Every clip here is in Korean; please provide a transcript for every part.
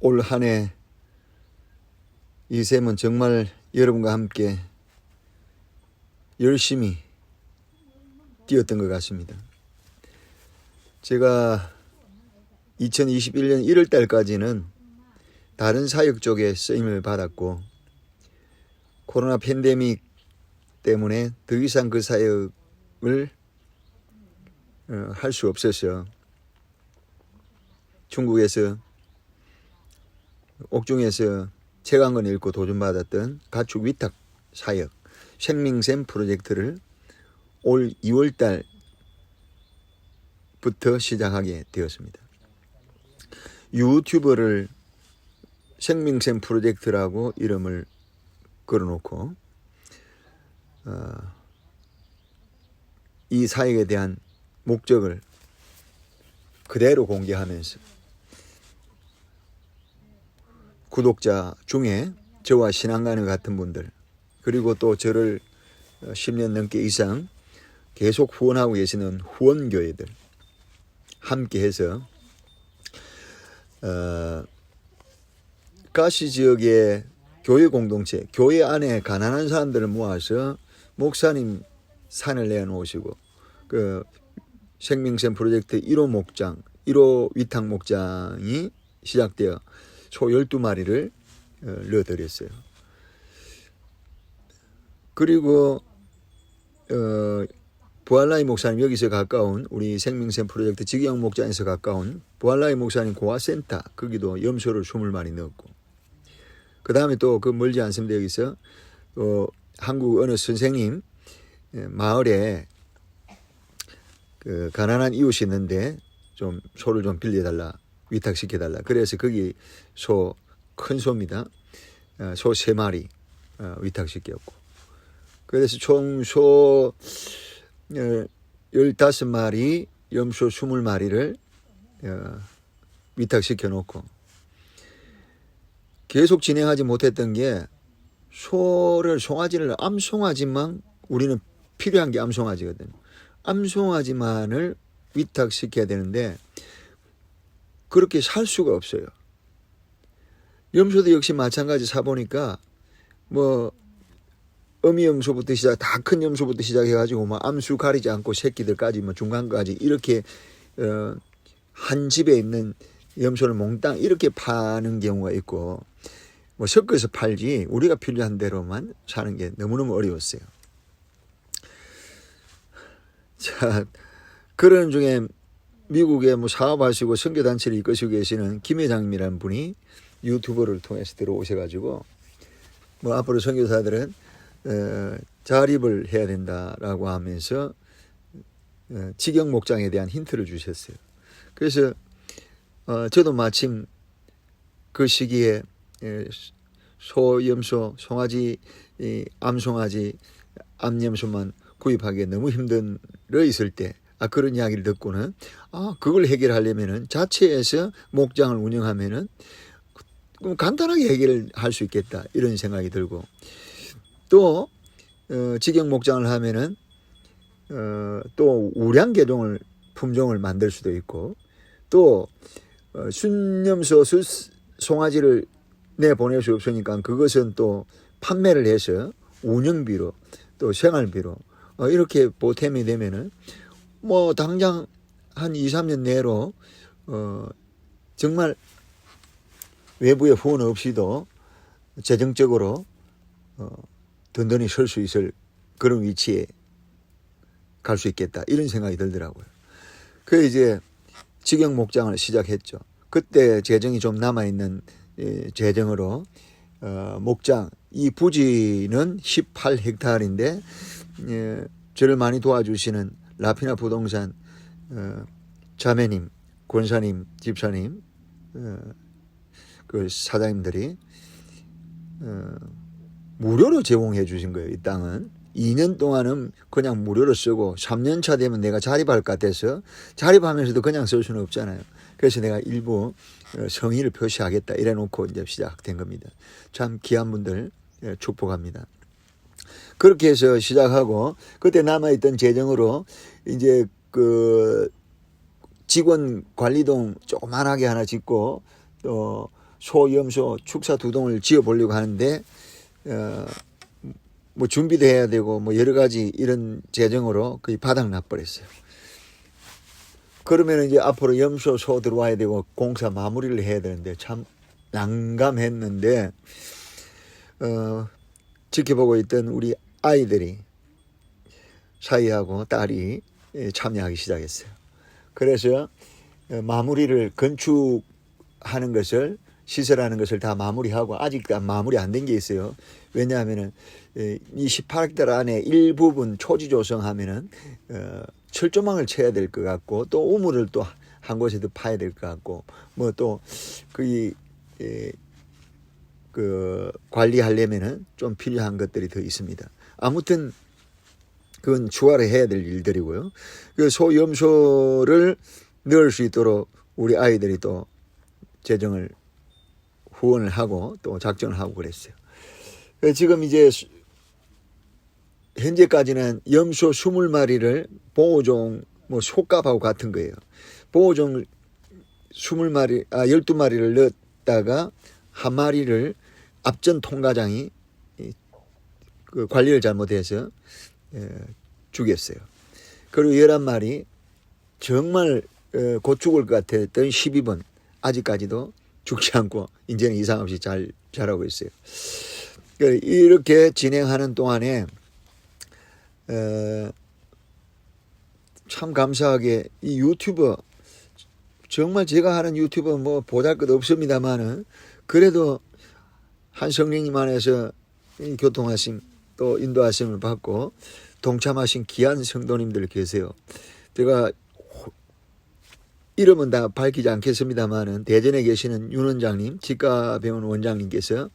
올 한 해 이샘은 정말 여러분과 함께 열심히 뛰었던 것 같습니다. 제가 2021년 1월 달까지는 다른 사역 쪽에 쓰임을 받았고 코로나 팬데믹 때문에 더 이상 그 사역을 어, 할수 없어서 중국에서 옥중에서 권 읽고 도전받았던 가축 위탁 사역 생명샘 프로젝트를 올 2월 달 부터 시작하게 되었습니다. 유튜버를 생명샘 프로젝트라고 이름을 걸어놓고 어, 이 사역에 대한 목적을 그대로 공개하면서 구독자 중에 저와 신앙관을 같은 분들 그리고 또 저를 10년 넘게 이상 계속 후원하고 계시는 후원교회들 함께 해서 어, 가시 지역의 교회 공동체, 교회 안에 가난한 사람들을 모아서 목사님 산을 내놓으시고 그 생명샘 프로젝트 1호 목장, 1호 위탁 목장이 시작되어 소 12마리를 어, 넣어드렸어요. 그리고 어, 부활라이 목사님 여기서 가까운 우리 생명샘 프로젝트 직영 목장에서 가까운 부활라이 목사님 고아센터 거기도 염소를 20마리 넣었고 그 다음에 또 그 멀지 않습니다 여기서 어, 한국 어느 선생님 예, 마을에 그 가난한 이웃이 있는데 좀 소를 좀 빌려달라 위탁시켜달라. 그래서 거기 소 큰 소입니다. 어, 소세 마리 어, 위탁시켰고. 그래서 총소 어, 15마리, 염소 20마리를 어, 위탁시켜 놓고. 계속 진행하지 못했던 게 소를 송아지를 암송아지만 우리는 필요한 게 암송아지거든. 암송아지만을 위탁시켜야 되는데 그렇게 살 수가 없어요. 염소도 역시 마찬가지 사보니까 뭐 어미 염소부터 시작, 다 큰 염소부터 시작해가지고 뭐 암수 가리지 않고 새끼들까지 뭐 중간까지 이렇게 어, 한 집에 있는 염소를 몽땅 이렇게 파는 경우가 있고 뭐 섞어서 팔지 우리가 필요한 대로만 사는 게 너무너무 어려웠어요. 자 그런 중에 미국에 뭐 사업하시고 선교단체를 이끄시고 계시는 김 회장님이라는 분이 유튜브를 통해서 들어오셔가지고 뭐 앞으로 선교사들은 어, 자립을 해야 된다라고 하면서 어, 직영 목장에 대한 힌트를 주셨어요. 그래서 어, 저도 마침 그 시기에 에, 소, 염소, 송아지, 이, 암송아지, 암염소만 구입하기에 너무 힘들어 있을 때, 아, 그런 이야기를 듣고는, 아, 그걸 해결하려면은 자체에서 목장을 운영하면은 그럼 간단하게 해결할 수 있겠다. 이런 생각이 들고, 또, 어, 직영 목장을 하면은, 어, 또 우량 개종을, 품종을 만들 수도 있고, 또, 어, 순염소, 수, 송아지를 내 보낼 수 없으니까 그것은 또 판매를 해서 운영비로 또 생활비로 어, 이렇게 보탬이 되면은 뭐 당장 한 2, 3년 내로 어, 정말 외부의 후원 없이도 재정적으로 어, 든든히 설 수 있을 그런 위치에 갈 수 있겠다 이런 생각이 들더라고요. 그 이제 직영 목장을 시작했죠. 그때 재정이 좀 남아 있는 재정으로 어, 목장 이 부지는 18헥타르인데 예, 저를 많이 도와주시는 라피나 부동산 어, 자매님, 권사님, 집사님, 어, 그 사장님들이 어, 무료로 제공해 주신 거예요. 이 땅은 2년 동안은 그냥 무료로 쓰고 3년 차 되면 내가 자립할 것 같아서 자립하면서도 그냥 쓸 수는 없잖아요. 그래서 내가 일부 어, 성의를 표시하겠다 이래 놓고 이제 시작된 겁니다. 참 귀한 분들 예, 축복합니다. 그렇게 해서 시작하고 그때 남아있던 재정으로 이제 그 직원 관리동 조그만하게 하나 짓고 또 소염소 축사 두 동을 지어 보려고 하는데 어, 뭐 준비도 해야 되고 뭐 여러 가지 이런 재정으로 거의 바닥 나 버렸어요. 그러면 이제 앞으로 염소 소 들어와야 되고 공사 마무리를 해야 되는데 참 난감했는데 어, 지켜보고 있던 우리 아이들이 사이하고 딸이 예, 참여하기 시작했어요. 그래서 어, 마무리를 건축하는 것을 시설하는 것을 다 마무리하고 아직 다 마무리 안 된 게 있어요. 왜냐하면은 예, 이 18헥타르 안에 일부분 초지 조성하면은 어, 철조망을 쳐야 될 것 같고 또 우물을 또 한 곳에 더 파야 될 것 같고 뭐 또그 예, 그 관리하려면은 좀 필요한 것들이 더 있습니다. 아무튼 그건 주말에 해야 될 일들이고요. 그 소염소를 넣을 수 있도록 우리 아이들이 또 재정을 후원을 하고 또 작전을 하고 그랬어요. 그래서 지금 이제 수- 현재까지는 염소 20마리를 보호종 뭐 속값하고 같은 거예요. 보호종 20마리 아 12마리를 넣었다가 한 마리를 앞전 통과장이 이- 그 관리를 잘못해서 예, 죽였어요. 그리고 11마리 정말 어, 곧 죽을 것 같았던 12번 아직까지도 죽지 않고 이제는 이상 없이 잘 자라고 있어요. 그 이렇게 진행하는 동안에 어, 참 감사하게 이 유튜버 정말 제가 하는 유튜버 뭐 보잘 것 없습니다만은 그래도 한 성령님 안에서 이 교통하심 또 인도하심을 받고 동참하신 귀한 성도님들 계세요. 제가 호- 이름은 다 밝히지 않겠습니다만은 대전에 계시는 윤 원장님, 치과병원 원장님께서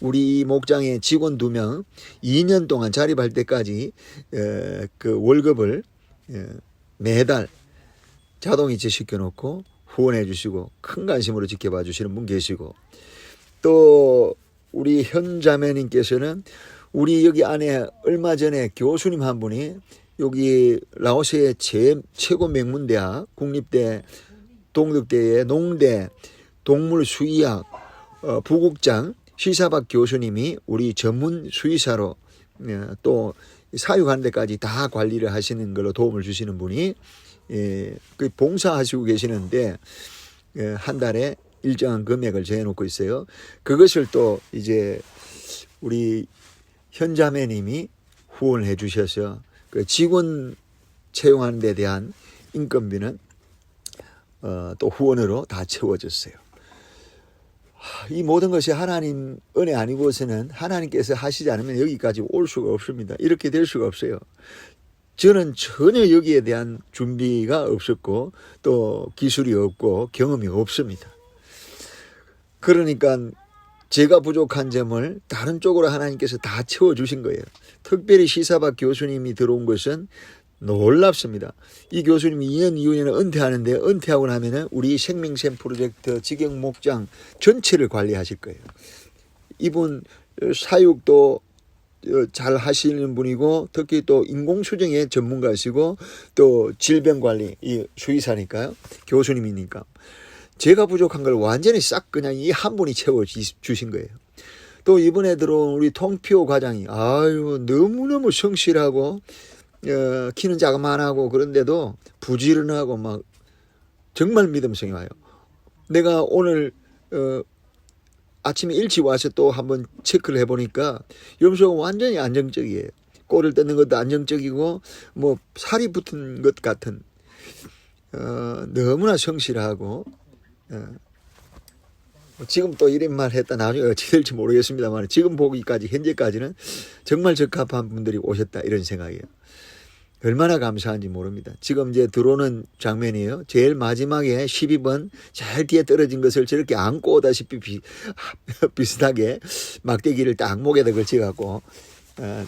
우리 목장의 직원 두 명 2년 동안 자립할 때까지 에, 그 월급을 에, 매달 자동이체 시켜놓고 후원해 주시고 큰 관심으로 지켜봐 주시는 분 계시고 또 우리 현 자매님께서는 우리 여기 안에 얼마 전에 교수님 한 분이 여기 라오스의 제, 최고 명문대학 국립대 동덕대의 농대 동물 수의학 어, 부국장 시사박 교수님이 우리 전문 수의사로 어, 또 사육하는 데까지 다 관리를 하시는 걸로 도움을 주시는 분이 예, 그 봉사하시고 계시는데 예, 한 달에 일정한 금액을 정해놓고 있어요. 그것을 또 이제 우리 현자매님이 후원을 해주셔서 그 직원 채용하는 데 대한 인건비는 어, 또 후원으로 다 채워졌어요. 하, 이 모든 것이 하나님 은혜 아니고서는 하나님께서 하시지 않으면 여기까지 올 수가 없습니다. 이렇게 될 수가 없어요. 저는 전혀 여기에 대한 준비가 없었고 또 기술이 없고 경험이 없습니다. 그러니까 제가 부족한 점을 다른 쪽으로 하나님께서 다 채워주신 거예요. 특별히 시사박 교수님이 들어온 것은 놀랍습니다. 이 교수님이 2년 이후에는 은퇴하는데 은퇴하고 나면은 우리 생명샘 프로젝트 직영 목장 전체를 관리하실 거예요. 이분 사육도 어, 잘 하시는 분이고 특히 또 인공수정의 전문가시고 또 질병관리 이 수의사니까요 교수님이니까 제가 부족한 걸 완전히 싹 그냥 이 한 분이 채워 주- 주신 거예요. 또 이번에 들어온 우리 통피오 과장이 아유 너무너무 성실하고 어, 키는 자그만하고 그런데도 부지런하고 막 정말 믿음성이 와요. 내가 오늘 어, 아침에 일찍 와서 또 한번 체크를 해보니까 염소가 완전히 안정적이에요. 꼴을 뜯는 것도 안정적이고 뭐 살이 붙은 것 같은 어, 너무나 성실하고 지금 또 이런 말 했다 나중에 어찌 될지 모르겠습니다만 지금 보기까지 현재까지는 정말 적합한 분들이 오셨다 이런 생각이에요. 얼마나 감사한지 모릅니다. 지금 이제 들어오는 장면이에요. 제일 마지막에 12번 제일 뒤에 떨어진 것을 저렇게 안고 오다시피 비, 비슷하게 막대기를 딱 목에다 걸쳐갖고 어,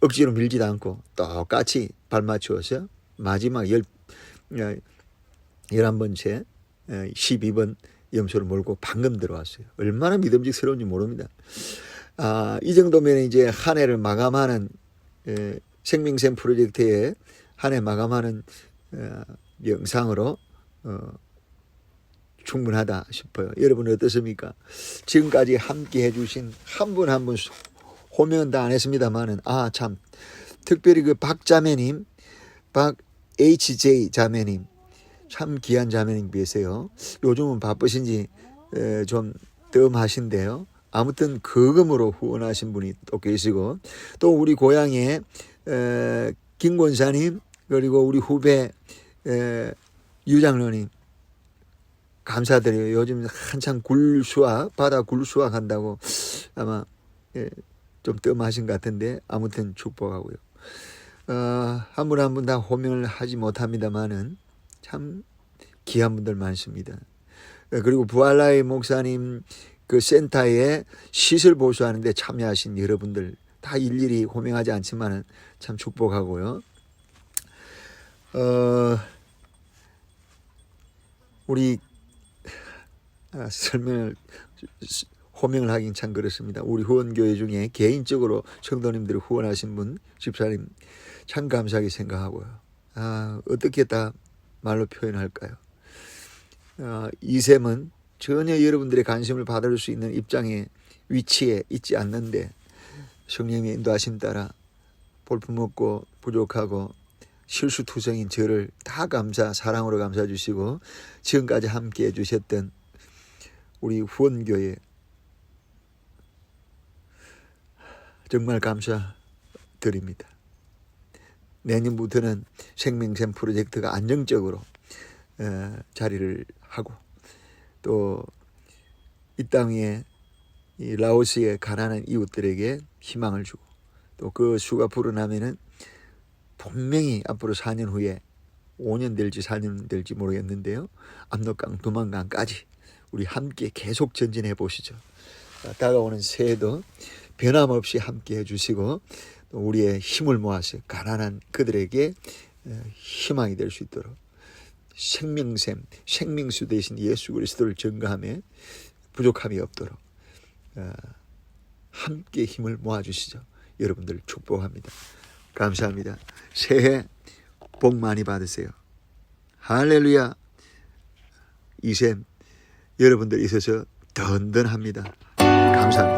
억지로 밀지도 않고 똑같이 발 맞추어서 마지막 열, 어, 11번째 12번 염소를 몰고 방금 들어왔어요. 얼마나 믿음직스러운지 모릅니다. 아, 이 정도면 이제 한 해를 마감하는 에, 생명샘 프로젝트의 한 해 마감하는 어, 영상으로 어, 충분하다 싶어요. 여러분 어떻습니까? 지금까지 함께 해주신 한 분 한분 호명은 다 안 했습니다만은 아 참 특별히 그 박자매님, 박 HJ 자매님 참 귀한 자매님 계세요. 요즘은 바쁘신지 에, 좀 뜸하신데요. 아무튼 거금으로 후원하신 분이 또 계시고 또 우리 고향에 에, 김 권사님 그리고 우리 후배 에, 유장로님 감사드려요. 요즘 한창 굴 수확 바다 굴 수확 한다고 아마 예, 좀 뜸하신 것 같은데 아무튼 축복하고요. 어, 한분 한 분 다 호명을 하지 못합니다만은 참 귀한 분들 많습니다. 예, 그리고 부활라의 목사님 그 센터에 시설 보수하는데 참여하신 여러분들 다 일일이 호명하지 않지만은 참 축복하고요. 어, 우리 아, 설명을 호명을 하긴 참 그렇습니다. 우리 후원교회 중에 개인적으로 성도님들이 후원하신 분 집사님 참 감사하게 생각하고요. 아 어떻게 다 말로 표현할까요? 아, 이샘은 전혀 여러분들의 관심을 받을 수 있는 입장에 위치에 있지 않는데 성령의 인도하심 따라 볼품없고 부족하고 실수투성인 저를 다 감사 사랑으로 감사 주시고 지금까지 함께 해 주셨던 우리 후원교회 정말 감사드립니다. 내년부터는 생명샘 프로젝트가 안정적으로 어, 자리를 하고 또 이 땅에 이 라오스의 가난한 이웃들에게 희망을 주고 또 그 수가 불어나면은 분명히 앞으로 4년 후에 5년 될지 4년 될지 모르겠는데요. 압록강 두만강까지 우리 함께 계속 전진해 보시죠. 아, 다가오는 새해도 변함없이 함께 해주시고 또 우리의 힘을 모아서 가난한 그들에게 어, 희망이 될 수 있도록 생명샘, 생명수 되신 예수 그리스도를 증거하며 부족함이 없도록 어, 함께 힘을 모아주시죠. 여러분들 축복합니다. 감사합니다. 새해 복 많이 받으세요. 할렐루야. 이샘 여러분들 있어서 든든합니다. 감사합니다.